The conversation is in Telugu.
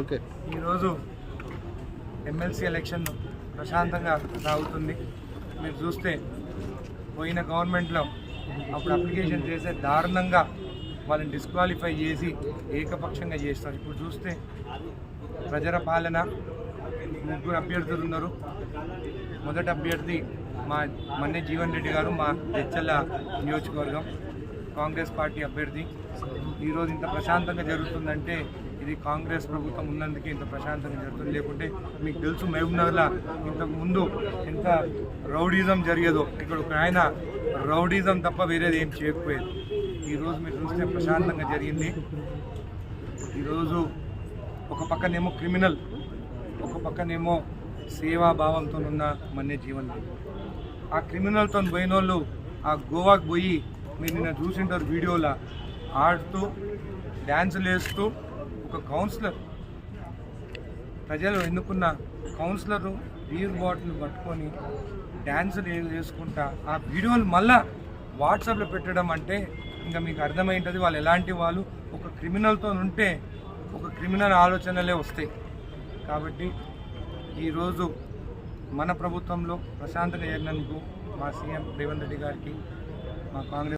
ఓకే. ఈరోజు ఎమ్మెల్సీ ఎలక్షన్ ప్రశాంతంగా సాగుతుంది. మీరు చూస్తే పోయిన గవర్నమెంట్లో అప్పుడు అప్లికేషన్ చేసే దారుణంగా వాళ్ళని డిస్క్వాలిఫై చేసి ఏకపక్షంగా చేస్తారు. ఇప్పుడు చూస్తే ప్రజల పాలన ముగ్గురు అభ్యర్థులు ఉన్నారు. మొదటి అభ్యర్థి మా మన్నె జీవన్ రెడ్డి గారు మా తెచ్చల నియోజకవర్గం. కాంగ్రెస్ పార్టీ అభ్యర్థి. ఈరోజు ఇంత ప్రశాంతంగా జరుగుతుందంటే ఇది కాంగ్రెస్ ప్రభుత్వం ఉన్నందుకే ఇంత ప్రశాంతంగా జరుగుతుంది. లేకుంటే మీకు తెలుసు మహబూబ్నగర్లో ఇంతకుముందు ఎంత రౌడీజం జరిగేదో ఇక్కడ ఒక ఆయన రౌడీజం తప్ప వేరేది ఏం చేయకపోయేది. ఈరోజు మీరు చూస్తే ప్రశాంతంగా జరిగింది. ఈరోజు ఒక పక్కనేమో క్రిమినల్ ఒక పక్కనేమో సేవాభావంతో ఉన్న మన్య జీవన్. ఆ క్రిమినల్తో పోయిన వాళ్ళు ఆ గోవాకి పోయి మీరు నిన్న చూసింటారు వీడియోలో. ఆడుతూ డ్యాన్సులు వేస్తూ ఒక కౌన్సిలర్ ప్రజలు ఎన్నుకున్న కౌన్సిలర్ బీర్ బాటిల్ పట్టుకొని డ్యాన్సులు వేసుకుంటా ఆ వీడియోలు మళ్ళా వాట్సాప్లో పెట్టడం అంటే ఇంకా మీకు అర్థమైంటుంది వాళ్ళు ఎలాంటి వాళ్ళు. ఒక క్రిమినల్తో ఉంటే ఒక క్రిమినల్ ఆలోచనలే వస్తాయి. కాబట్టి ఈరోజు మన ప్రభుత్వంలో ప్రశాంత్ జరిగినందుకు మా సీఎం రేవంత్ రెడ్డి గారికి మా కాంగ్రెస్